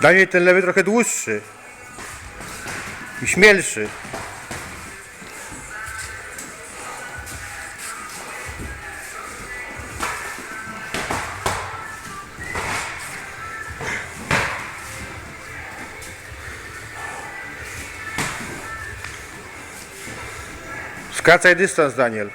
Daniel ten lewy trochę dłuższy. I śmielszy. Skracaj dystans, Daniel.